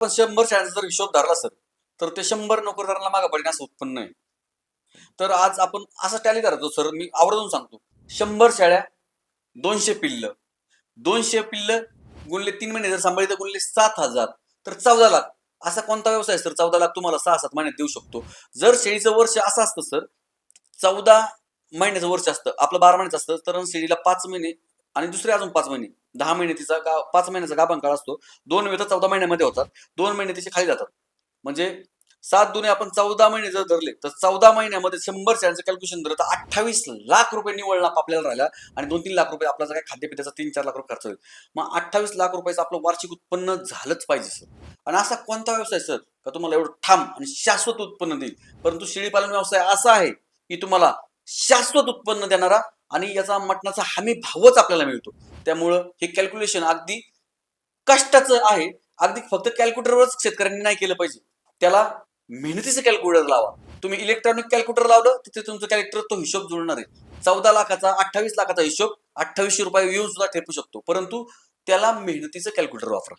पण शंभर शाळांचा जर हिशोब धरला सर तर ते शंभर नोकरदारांना मागे पडेल असं उत्पन्न आहे तर आज आपण असं टॅली करतो सर मी आवर्जून सांगतो. शंभर शाळ्या दोनशे पिल्ल. दोनशे पिल्ल गुणले तीन महिने जर सांभाळले तर गुणले सात हजार. तर चौदा लाख. असा कोणता व्यवसाय सर चौदा लाख तुम्हाला सहा सात महिन्यात देऊ शकतो. जर शेळीचं वर्ष असं असतं सर चौदा महिन्याचं वर्ष असतं आपलं बारा महिन्याचं असतं तर शेळीला पाच महिने आणि दुसरे अजून पाच महिने. दहा महिने तिचा गा पाच महिन्याचा गाभण काळ असतो. दोन वेळ तर चौदा महिन्यामध्ये होतात. दोन महिने तिचे खाली जातात. म्हणजे सात दोन्ही आपण चौदा महिने जर धरले तर चौदा महिन्यामध्ये शंभर शेअरचं कॅल्क्युलेशन धरलं तर अठ्ठावीस लाख रुपये निवड लाभ आपल्याला राहिला आणि दोन तीन लाख रुपये आपला जर काय खाद्यपित्याचा तीन चार लाख रुपये खर्च होईल. मग अठ्ठावीस लाख रुपयाचं आपलं वार्षिक उत्पन्न झालंच पाहिजे सर. आणि असा कोणता व्यवसाय सर का तुम्हाला एवढं ठाम आणि शाश्वत उत्पन्न देईल? परंतु शेळीपालन व्यवसाय असा आहे की तुम्हाला शाश्वत उत्पन्न देणारा आणि याचा मटणाचा हमी भावच आपल्याला मिळतो. त्यामुळं हे कॅल्क्युलेशन अगदी कष्टाचं आहे. अगदी फक्त कॅल्क्युलेटरवरच शेतकऱ्यांनी नाही केलं पाहिजे. त्याला मेहनतीचं कॅल्क्युलेटर लावा. तुम्ही इलेक्ट्रॉनिक कॅल्क्युलेटर लावलं तिथे तुमचं कॅल्क्युलेटर तो हिशोब जुळणार आहे. चौदा लाखाचा अठ्ठावीस लाखाचा हिशोब अठ्ठावीसशे रुपये येऊन सुद्धा ठेपू शकतो. परंतु त्याला मेहनतीचं कॅल्क्युलेटर वापरा.